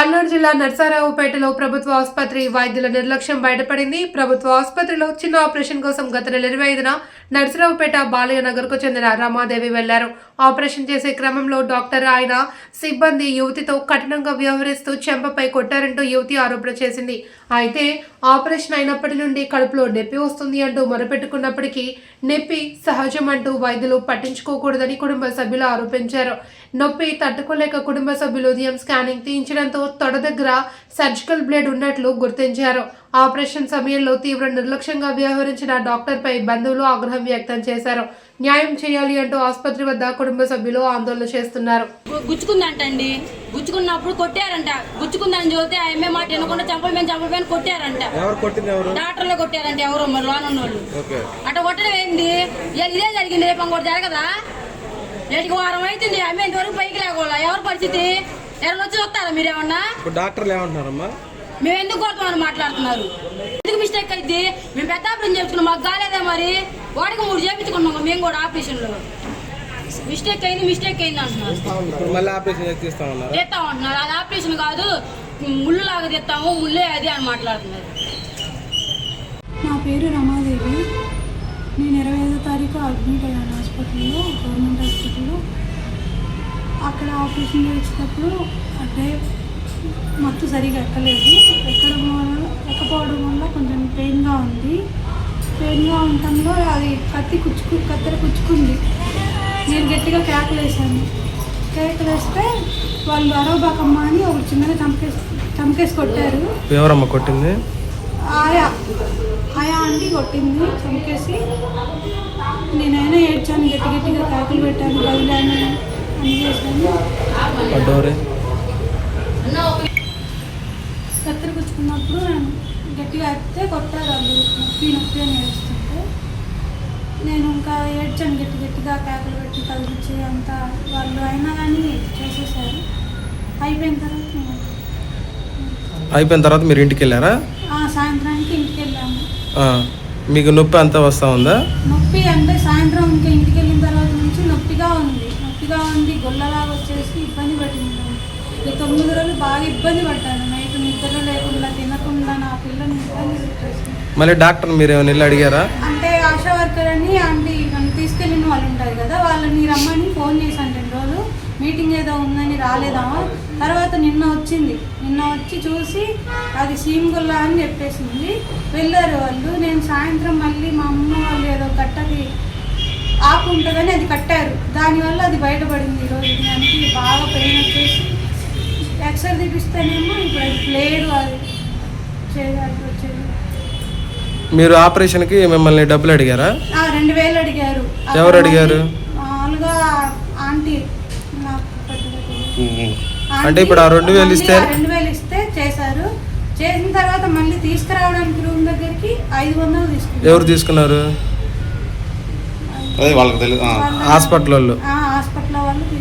కర్నూలు జిల్లా నర్సారావుపేటలో ప్రభుత్వ ఆసుపత్రి వైద్యుల నిర్లక్ష్యం బయటపడింది. ప్రభుత్వ ఆసుపత్రిలో చిన్న ఆపరేషన్ కోసం గత నెల ఇరవై ఐదున నర్సరావుపేట బాలయ్య నగర్కు చెందిన రమాదేవి వెళ్ళారు. ఆపరేషన్ చేసే క్రమంలో డాక్టర్ ఆయన సిబ్బంది యువతితో కఠినంగా వ్యవహరిస్తూ చెంపపై కొట్టారంటూ యువతి ఆరోపణ చేసింది. అయితే ఆపరేషన్ అయినప్పటి నుండి కడుపులో నొప్పి వస్తుంది అంటూ మొరపెట్టుకున్నప్పటికీ నొప్పి సహజం అంటూ వైద్యులు పట్టించుకోకూడదని కుటుంబ సభ్యులు ఆరోపించారు. నొప్పి తట్టుకోలేక కుటుంబ సభ్యులు ఉదయం స్కానింగ్ తీయించడంతో తొడ దగ్గర సర్జికల్ బ్లేడ్ ఉన్నట్లు గుర్తించారు. ఆపరేషన్ సమయంలో తీవ్ర నిర్లక్ష్యంగా వ్యవహరించిన డాక్టర్పై బంధువులు ఆగ్రహం వ్యక్తం చేశారు. న్యాయం చేయాలి అంటూ ఆసుపత్రి వద్ద కుటుంబ సభ్యులు ఆందోళన చేస్తున్నారు. గుచ్చుకుందంటండి. గుచ్చుకున్నప్పుడు కొట్టారంట. గుచ్చుకుందని చూస్తే ఆ ఎమ్మె మాట వినకుండా చంపల మీద చంపల మీద కొట్టారంట. ఎవరు కొట్టింది ఎవరు? డాక్టర్లు కొట్టారంట ఎవరో మరి ఓకే. అట్లా కొట్టడం ఏంది? ఇదే జరిగింది రేపు ఇంకోటి జరగదా? నేటికి వారం అవుతుంది. అమ్మే ఇంతవరకు పైకి లేకుండా ఎవరి పరిస్థితి? ఎవరైనా వచ్చి చూస్తారా మీరు ఏమన్నా ఇప్పుడు డాక్టర్లు ఏమంటున్నారమ్మా? మేము ఎందుకు కొడతామని మాట్లాడుతున్నారు? ఎందుకు మిస్టేక్ అయితే మేము పెద్ద ఆపరేషన్ చేయించుకున్నాం మాకు కాలేదా మరి. వాడికి మూడు చేయించుకున్నాం మేము కూడా ఆపరేషన్లో. మిస్టేక్ అయింది మిస్టేక్ అయింది అంటున్నారు. మళ్ళీ ఆపరేషన్ చేసి తీస్తామన్నారు తీస్తాం అంటున్నారు. అది ఆపరేషన్ కాదు ముళ్ళు లాగా తీస్తాము ముళ్ళే అది అని మాట్లాడుతున్నారు. నా పేరు రమాదేవి. నేను ఇరవై ఐదో తారీఖు అడ్మిట్ అయ్యాను హాస్పిటల్లో గవర్నమెంట్ హాస్పిటల్లో అక్కడ ఆపరేషన్ చేసేటప్పుడు అంటే మత్తు సరిగా ఎక్కలేదు. ఎక్కడం వల్ల ఎక్కపోవడం వల్ల కొంచెం పెయిన్గా ఉంది. పెయిన్గా ఉండటంలో అది కత్తి కుచ్చుకు కత్తెర కుచ్చుకుంది. నేను గట్టిగా కేకలు వేసాను కేకలు వేస్తే వాళ్ళు అరవబాకమ్మ అని ఒక చిన్నగా చంపేసి చంపేసి కొట్టారు. ఎవరమ్మా కొట్టింది? ఆయా ఆయా ఆంటీ కొట్టింది చంపేసి. నేనైనా ఏడ్చాను గట్టి గట్టిగా కాకులు పెట్టాను ఆ డోరే కత్తెర కూర్చుకున్నప్పుడు నేను గట్టిగా ఎత్తే కొట్టారు వాళ్ళు నొప్పి నొప్పి అని ఏడుస్తుంటే. నేను ఇంకా ఏడ్చాను గట్టి గట్టిగా కేకలు పెట్టి కలిగించి అంతా వాళ్ళు అయినా కానీ చేసేసారు. అయిపోయిన తర్వాత అయిపోయిన తర్వాత మీరు ఇంటికి వెళ్ళారా సాయంత్రానికి ఇంటికి వెళ్ళాము మీకు నొప్పి అంతా వస్తూ ఉందా? నొప్పి అంటే సాయంత్రం ఇంకా ఇంటికి వెళ్ళిన తర్వాత నుంచి నొప్పిగా ఉంది. నొప్పిగా ఉంది గొల్లలాగా వచ్చేసి ఇబ్బంది పట్టింది నన్ను. ఈ తొమ్మిది రోజులు బాగా ఇబ్బంది పడ్డాను. నైట్ నిద్ర లేకుండా తినకుండా నా ఇబ్బంది పెట్టేసి మళ్ళీ డాక్టర్ మీరు ఏమైనా వెళ్ళి అడిగారా? అంటే ఆశా వర్కర్ అని ఆంటీ నన్ను తీసుకెళ్ళిన వాళ్ళు ఉంటారు కదా వాళ్ళని రమ్మని ఫోన్ చేశాను రెండు రోజులు. మీటింగ్ ఏదో ఉందని రాలేదామా తర్వాత నిన్న వచ్చింది. నిన్న వచ్చి చూసి అది సీమ్గుల్లా అని చెప్పేసింది. వెళ్ళారు వాళ్ళు. నేను సాయంత్రం మళ్ళీ మా అమ్మ వాళ్ళు ఏదో కట్టది ఆకు ఉంటుందని అది కట్టారు. దానివల్ల అది బయటపడింది ఈరోజు. ఎక్స్రే తీపిస్తేనేమో ఇప్పుడు అది లేదు అది. చేయాలి వచ్చేది. మీరు ఆపరేషన్కి మిమ్మల్ని డబ్బులు అడిగారా? ఆ, రెండు వేలు అడిగారు. ఎవరు అడిగారు? మామూలుగా ఆంటీ నాకు పెద్దగా తెలియదు. ఆంటీ అంటే ఇప్పుడు ఆ రెండు వేలు ఇస్తే మళ్ళీ ఆ రెండు వేలు ఇస్తే చేశారు. చేసిన తర్వాత మళ్ళీ తీసుకురావడానికి రూమ్ దగ్గరికి ఐదు వందలు తీసుకున్నారు. ఎవరు తీసుకున్నారు? అదే వాళ్ళకి తెలియదు ఆ. హాస్పిటల్ వాళ్ళు. ఆ, హాస్పిటల్ వాళ్ళు తీసుకున్నారు